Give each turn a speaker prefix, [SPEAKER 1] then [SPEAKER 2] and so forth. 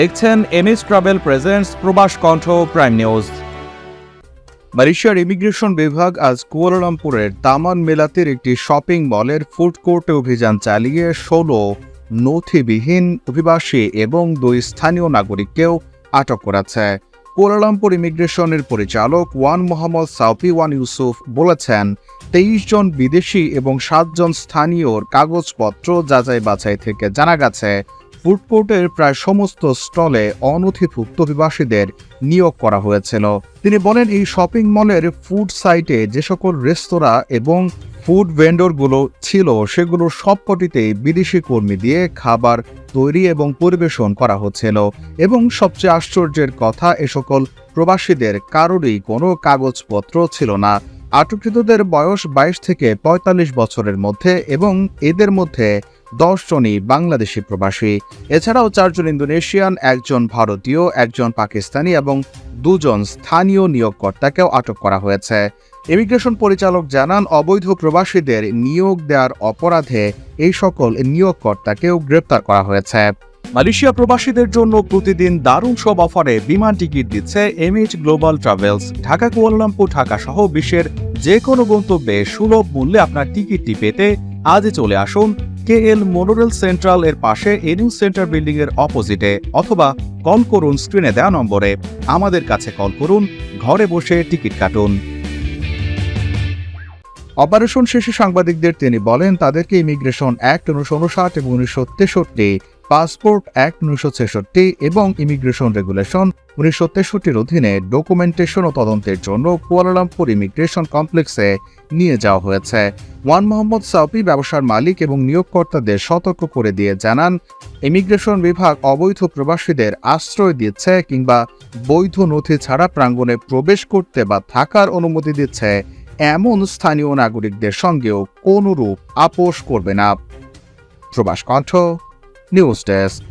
[SPEAKER 1] দেখছেন MS travel presents প্রবাস কণ্ঠ প্রাইম নিউজ। মালয়েশিয়ার ইমিগ্রেশন বিভাগ আজ কুয়ালালামপুরের তামান মেলাতের একটি শপিং মলের ফুড কোর্টে অভিযান চালিয়ে ষোলো নথিবিহীন অভিবাসী এবং দুই স্থানীয় নাগরিককেও আটক করেছে। কুয়ালালামপুর ইমিগ্রেশনের পরিচালক Wan Mohammad Saufi Wan Yusuf বলেছেন, তেইশ জন বিদেশি এবং সাতজন স্থানীয়র কাগজপত্র যাচাই বাছাই থেকে জানা গেছে ফুড কোর্টের প্রায় সমস্ত স্টলে অনথিভুক্ত অভিবাসীদের নিয়োগ করা হয়েছিল। তিনি বলেন, এই শপিং মলের ফুড সাইটে যে সকল রেস্তোরাঁ এবং ফুড ভেন্ডরগুলো ছিল সেগুলোর সবকটিতেই বিদেশি কর্মী দিয়ে খাবার তৈরি এবং পরিবেশন করা হচ্ছিল। এবং সবচেয়ে আশ্চর্যের কথা, এ সকল প্রবাসীদের কারোরই কোনো কাগজপত্র ছিল না। আটককৃতদের বয়স বাইশ থেকে ৪৫ বছরের মধ্যে এবং এদের মধ্যে দশ জনই বাংলাদেশি প্রবাসী। এছাড়াও চারজন ইন্দোনেশিয়ান, একজন ভারতীয়, একজন পাকিস্তানি এবং দুজন স্থানীয় নিয়োগকর্তাকেও আটক করা হয়েছে। ইমিগ্রেশন পরিচালক জানান, অবৈধ প্রবাসীদের নিয়োগ দেওয়ার অপরাধে এই সকল নিয়োগকর্তাকেও গ্রেপ্তার করা হয়েছে। মালয়েশিয়া প্রবাসীদের জন্য প্রতিদিন দারুণ সব অফারে বিমান টিকিট দিচ্ছে MH global travels. Dhaka, Kuala Lumpur, Dhaka সহ বিশ্বের যে কোনো গন্তব্যে সুলভ মূল্যে আপনার টিকিটটি পেতে আজই চলে আসুন কে এল সেন্ট্রাল এর পাশে এনিউ সেন্টার বিল্ডিং এর অপোজিটে অথবা কল করুন স্ক্রিনে দেওয়া নম্বরে। আমাদের কাছে কল করুন, ঘরে বসে টিকিট কাটুন। অপারেশন শেষে সাংবাদিকদের তিনি বলেন, তাদেরকে ইমিগ্রেশন অ্যাক্ট উনিশশো উনষাট এবং উনিশশো তেষট্টি পাসপোর্ট অ্যাক্ট উনিশশো ছেষট্টি এবং ইমিগ্রেশন রেগুলেশন উনিশশো তেষট্টির অধীনে ডকুমেন্টেশন ও তদন্তের জন্য কুয়ালালামপুর ইমিগ্রেশন কমপ্লেক্সে নিয়ে যাওয়া হয়েছে। ওয়ান মোহাম্মদ সাউপি ব্যবসার মালিক এবং নিয়োগকর্তাদের সতর্ক করে দিয়ে জানান, ইমিগ্রেশন বিভাগ অবৈধ প্রবাসীদের আশ্রয় দিচ্ছে কিংবা বৈধ নথি ছাড়া প্রাঙ্গণে প্রবেশ করতে বা থাকার অনুমতি দিচ্ছে এমন স্থানীয় নাগরিকদের সঙ্গেও কোনরূপ আপোষ করবে না। প্রবাস কণ্ঠ নিউজ ডেস্ক